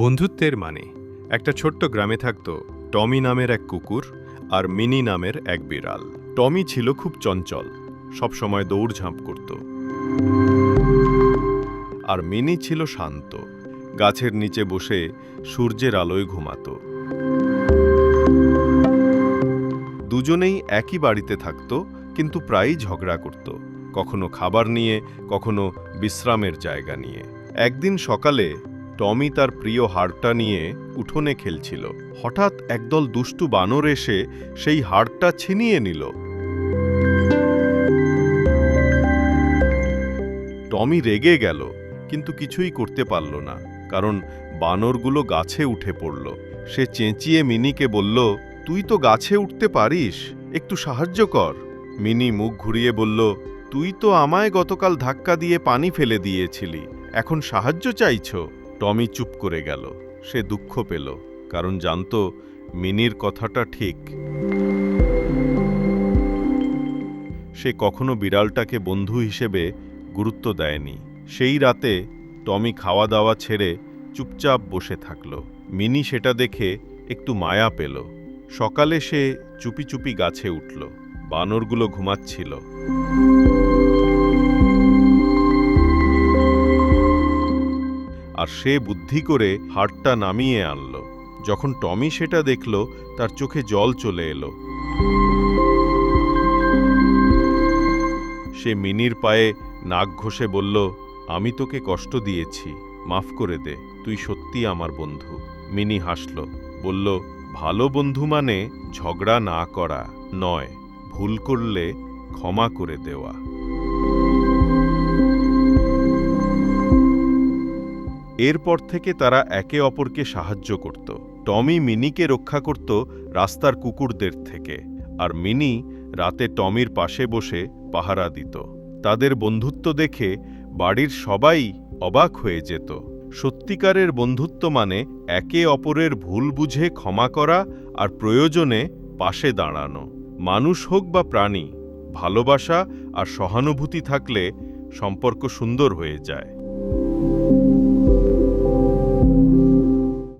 বন্ধুত্বের মানে। একটা ছোট্ট গ্রামে থাকত টমি নামের এক কুকুর আর মিনি নামের এক বিড়াল। টমি ছিল খুব চঞ্চল, সবসময় দৌড়ঝাঁপ করত। আর মিনি ছিল শান্ত, গাছের নিচে বসে সূর্যের আলোয় ঘুমাতো। দুজনেই একই বাড়িতে থাকত, কিন্তু প্রায়ই ঝগড়া করত, কখনো খাবার নিয়ে, কখনো বিশ্রামের জায়গা নিয়ে। একদিন সকালে টমি তার প্রিয় হাড়টা নিয়ে উঠোনে খেলছিল। হঠাৎ একদল দুষ্টু বানর এসে সেই হাড়টা ছিনিয়ে নিল। টমি রেগে গেল, কিন্তু কিছুই করতে পারল না, কারণ বানরগুলো গাছে উঠে পড়ল। সে চেঁচিয়ে মিনিকে বলল, তুই তো গাছে উঠতে পারিস, একটু সাহায্য কর। মিনি মুখ ঘুরিয়ে বলল, তুই তো আমায় গতকাল ধাক্কা দিয়ে পানি ফেলে দিয়েছিলি, এখন সাহায্য চাইছ? টমি চুপ করে গেল। সে দুঃখ পেল, কারণ জানত মিনির কথাটা ঠিক। সে কখনো বিড়ালটাকে বন্ধু হিসেবে গুরুত্ব দেয়নি। সেই রাতে টমি খাওয়া দাওয়া ছেড়ে চুপচাপ বসে থাকল। মিনি সেটা দেখে একটু মায়া পেল। সকালে সে চুপি চুপি গাছে উঠল। বানরগুলো ঘুমাচ্ছিল। আর সে বুদ্ধি করে হাড়টা নামিয়ে আনল। যখন টমি সেটা দেখল, তার চোখে জল চলে এলো। সে মিনির পায়ে নাক ঘষে বলল, আমি তোকে কষ্ট দিয়েছি, মাফ করে দে, তুই সত্যি আমার বন্ধু। মিনি হাসল, বলল, ভালো বন্ধু মানে ঝগড়া না করা, নয়, ভুল করলে ক্ষমা করে দেওয়া। এরপর থেকে তারা একে অপরকে সাহায্য করত। টমি মিনিকে রক্ষা করত রাস্তার কুকুরদের থেকে, আর মিনি রাতে টমির পাশে বসে পাহারা দিত। তাদের বন্ধুত্ব দেখে বাড়ির সবাই অবাক হয়ে যেত। সত্যিকারের বন্ধুত্ব মানে একে অপরের ভুল বুঝে ক্ষমা করা আর প্রয়োজনে পাশে দাঁড়ানো। মানুষ হোক বা প্রাণী, ভালোবাসা আর সহানুভূতি থাকলে সম্পর্ক সুন্দর হয়ে যায়।